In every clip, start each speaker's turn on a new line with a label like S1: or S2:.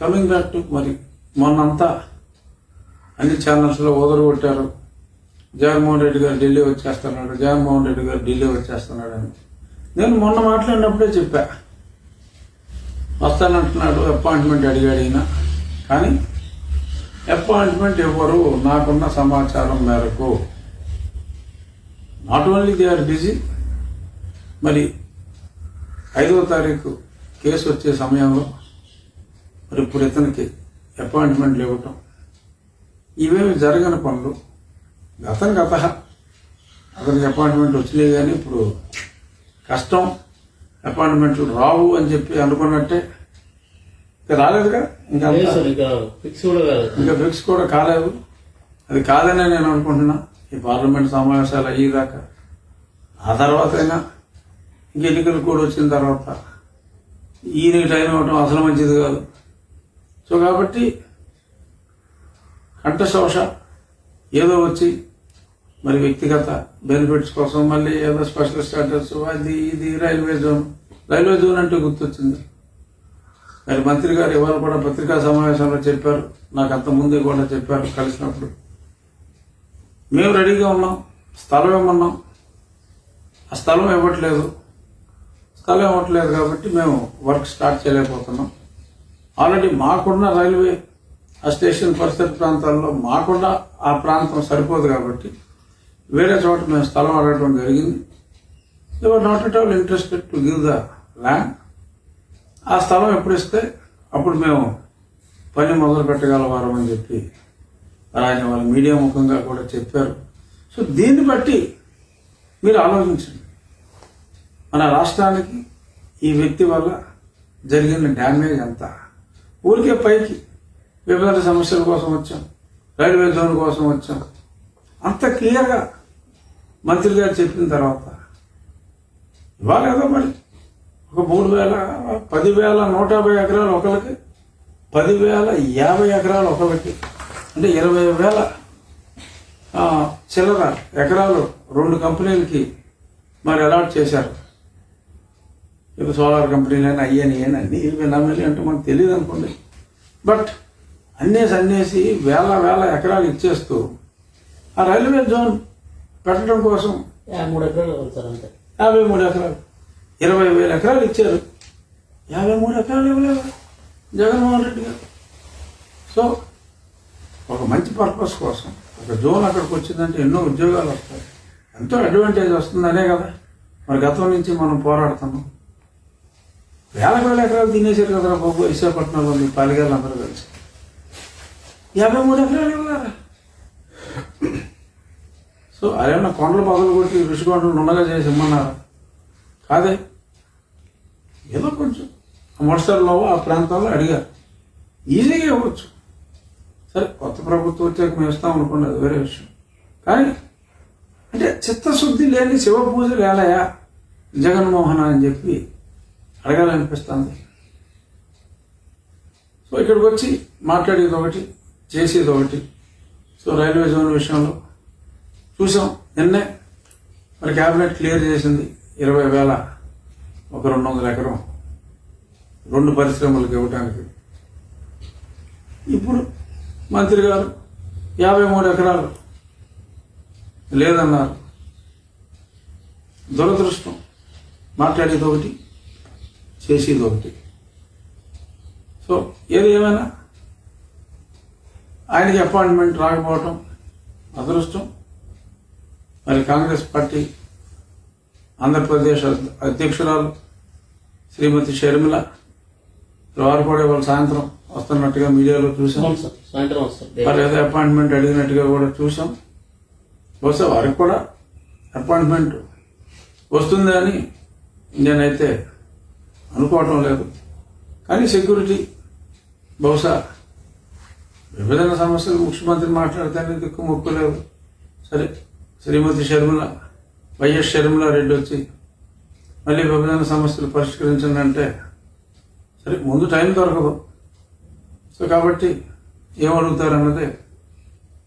S1: Coming back to మరి మొన్నంతా అన్ని ఛానల్స్లో కొట్టారు జగన్మోహన్ రెడ్డి గారు ఢిల్లీ వచ్చేస్తున్నాడు జగన్మోహన్ రెడ్డి గారు ఢిల్లీ వచ్చేస్తున్నాడు అని. నేను మొన్న మాట్లాడినప్పుడే చెప్పా. వస్తానంటున్నాడు అపాయింట్మెంట్ అడిగాడు ఈయన. కానీ అపాయింట్మెంట్ ఇవ్వరు నాకున్న సమాచారం మేరకు. Not only they are busy మరి ఐదవ తారీఖు కేసు వచ్చే సమయంలో మరి ఇప్పుడు ఇతనికి అపాయింట్మెంట్లు ఇవ్వటం ఇవేమి జరగని పనులు? గతం గత. అతనికి అపాయింట్మెంట్ వచ్చినాయి కానీ ఇప్పుడు కష్టం. అపాయింట్మెంట్లు రావు అని చెప్పి అనుకున్నట్టే. ఇంకా రాలేదుగా? ఇంకా
S2: లేదు
S1: అంతా-
S2: సార్ ఇంకా ఫిక్స్ కూడా కాలేదు.
S1: ఇంకా ఫిక్స్ కూడా కాలేదు. అది కాదనే నేను అనుకుంటున్నా. ఈ పార్లమెంట్ సమావేశాలు అయ్యేదాకా. ఆ తర్వాత అయినా ఇంక ఎన్నికలు కూడా వచ్చిన తర్వాత. ఈయనకి టైం ఇవ్వటం అసలు మంచిది కాదు. సో కాబట్టి కంఠశోష ఏదో వచ్చి మరి వ్యక్తిగత బెనిఫిట్స్ కోసం మళ్ళీ ఏదో స్పెషల్ స్టాటస్ అది ఇది రైల్వే జోన్. రైల్వే జోన్ అంటే గుర్తొచ్చింది. మరి మంత్రి గారు ఇవాళ కూడా పత్రికా సమావేశంలో చెప్పారు. నాకు అంత ముందే కూడా చెప్పారు కలిసినప్పుడు. మేము రెడీగా ఉన్నాం. స్థలం ఇవ్వమన్నాం. ఆ స్థలం ఇవ్వట్లేదు. స్థలం ఇవ్వట్లేదు కాబట్టి మేము వర్క్ స్టార్ట్ చేయలేకపోతున్నాం. ఆల్రెడీ మాకున్న రైల్వే ఆ స్టేషన్ పరిసర ప్రాంతాల్లో మాకున్న ఆ ప్రాంతం సరిపోదు కాబట్టి వేరే చోట మేము స్థలం అడగడం జరిగింది. They are not at all interested to give the land ఆ స్థలం ఎప్పుడు ఇస్తే అప్పుడు మేము పని మొదలు పెట్టగలవారం అని చెప్పి ఆయన వాళ్ళ మీడియా ముఖంగా కూడా చెప్పారు. సో దీన్ని బట్టి మీరు ఆలోచించండి. మన రాష్ట్రానికి ఈ వ్యక్తి వల్ల జరిగిన డ్యామేజ్ ఎంత ఊరికే పైకి విభజన సమస్యల కోసం వచ్చాం. రైల్వే జోన్ కోసం వచ్చాం. అంత క్లియర్గా మంత్రి గారు చెప్పిన తర్వాత ఇవాళ ఏదో మరి ఒక మూడు వేల పదివేల నూట యాభై ఎకరాలు ఒకరికి పదివేల యాభై ఎకరాలు ఒకరికి అంటే ఇరవై వేల చిల్లర ఎకరాలు రెండు కంపెనీలకి మరి అలాట్ చేశారు. ఇప్పుడు సోలార్ కంపెనీలని అయ్యని అని అన్ని ఇరవై నమ్మలి అంటే మనకు తెలియదు అనుకోండి. బట్ అన్నేసి అన్నేసి వేల వేల ఎకరాలు ఇచ్చేస్తూ ఆ రైల్వే జోన్ పెట్టడం కోసం
S2: యా, మూడు ఎకరాలు
S1: యాభై మూడు ఎకరాలు. ఇరవై వేల ఎకరాలు ఇచ్చారు. యాభై మూడు ఎకరాలు ఇవ్వలేదు జగన్మోహన్ రెడ్డి గారు. సో ఒక మంచి పర్పస్ కోసం ఒక జోన్ అక్కడికి వచ్చిందంటే ఎన్నో ఉద్యోగాలు వస్తాయి. ఎంతో అడ్వాంటేజ్ వస్తుందనే కదా. మరి గతం నుంచి మనం పోరాడుతున్నాం. వేల వేల ఎకరాలు తినేశారు కదా బాబు విశాఖపట్నంలో మీ పాలిగారు అందరూ కలిసి. యాభై మూడు ఎకరాలు ఇవ్వలేరా? సో అదేమన్నా కొండలు పగలు కొట్టి ఋషికొండలు ఉండగా చేసి ఇమ్మన్నారా? కాదే. ఏదో కొంచెం. ఆ మొదటిసారిలో ఆ ప్రాంతాల్లో అడిగారు. ఈజీగా ఇవ్వచ్చు. సరే కొత్త ప్రభుత్వం వచ్చాక మేము ఇస్తాం అనుకోండి అది వేరే విషయం. కానీ అంటే చిత్తశుద్ధి లేని శివ పూజలు ఎలాయా జగన్మోహన్ అని చెప్పి అడగాలనిపిస్తుంది. సో ఇక్కడికి వచ్చి మాట్లాడేది ఒకటి చేసేది ఒకటి. సో రైల్వే జోన్ విషయంలో చూసాం నిన్నే మరి క్యాబినెట్ క్లియర్ చేసింది ఇరవై వేల ఒక రెండు వందల ఎకరం రెండు పరిశ్రమలకు ఇవ్వటానికి. ఇప్పుడు మంత్రి గారు యాభై మూడు ఎకరాలు లేదన్నారు. దురదృష్టం. మాట్లాడేది ఒకటి చేసేది ఒకటి. సో ఏది ఏమైనా? ఆయనకి అపాయింట్మెంట్ రాకపోవటం అదృష్టం. మరి కాంగ్రెస్ పార్టీ ఆంధ్రప్రదేశ్ అధ్- అధ్యక్షురాలు శ్రీమతి షర్మిల వారు కూడా ఇవాళ సాయంత్రం వస్తున్నట్టుగా మీడియాలో చూసాం వారు ఏదో అపాయింట్మెంట్ అడిగినట్టుగా కూడా చూసాం బహుశా వారికి కూడా అపాయింట్మెంట్ వస్తుంది అని నేనైతే అనుకోవటం లేదు. కానీ సెక్యూరిటీ బహుశా విభజన సమస్యలు ముఖ్యమంత్రి మాట్లాడితేనే దిక్కు మొక్కు సరే శ్రీమతి షర్మిల వైఎస్ షర్మిల రెడ్డి వచ్చి మళ్ళీ విభజన సమస్యలు పరిష్కరించండి అంటే సరే ముందు టైం దొరకదు. సో కాబట్టి ఏమడుగుతారన్నది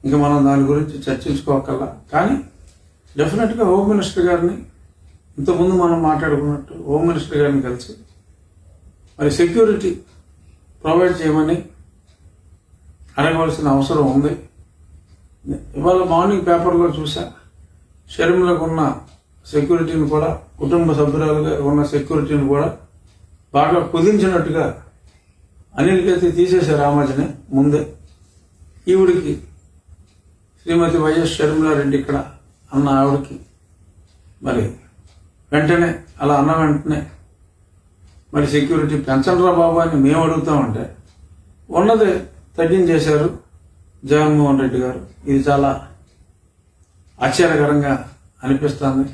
S1: ఇంకా మనం దాని గురించి చర్చించుకోకల్లా. కానీ డెఫినెట్గా హోమ్ మినిస్టర్ గారిని ఇంతకుముందు మనం మాట్లాడుకున్నట్టు హోమ్ మినిస్టర్ గారిని కలిసి మరి సెక్యూరిటీ ప్రొవైడ్ చేయమని అడగవలసిన అవసరం ఉంది. ఇవాళ మార్నింగ్ పేపర్లో చూసా షర్మిలకు ఉన్న సెక్యూరిటీని కూడా కుటుంబ సభ్యురాలుగా ఉన్న సెక్యూరిటీని కూడా బాగా కుదించినట్టుగా అనిల్కైతే తీసేశారు ఆ ముందే. ఈవిడికి శ్రీమతి వైఎస్ షర్మిలారెడ్డి ఇక్కడ అన్న ఆవిడకి. మరి వెంటనే అలా అన్న వెంటనే మరి సెక్యూరిటీ పెంచండిరా బాబు అని మేము అడుగుతామంటే ఉన్నది తగ్గించేశారు జగన్మోహన్ రెడ్డి గారు. ఇది చాలా ఆశ్చర్యకరంగా అనిపిస్తుంది.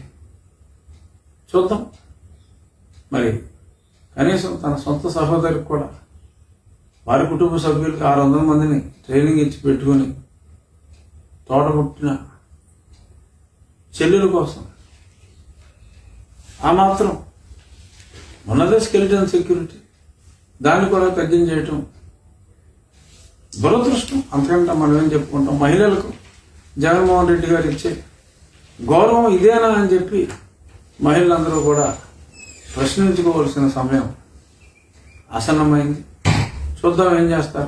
S1: చూద్దాం. మరి కనీసం తన సొంత సహోదరికి కూడా వారి కుటుంబ సభ్యులకి ఆరు వందల మందిని ట్రైనింగ్ ఇచ్చి పెట్టుకొని తోటపుట్టిన చెల్లెల కోసం ఆ మాత్రం ఉన్నదే స్కెలిటన్ సెక్యూరిటీ దాన్ని కూడా తగ్గించేయటం దురదృష్టం. అంతకంటే మనం ఏం చెప్పుకుంటాం? మహిళలకు జగన్మోహన్ రెడ్డి గారు ఇచ్చే గౌరవం ఇదేనా అని చెప్పి మహిళలందరూ కూడా ప్రశ్నించుకోవాల్సిన సమయం ఆసన్నమైంది చూద్దాం ఏం చేస్తారు.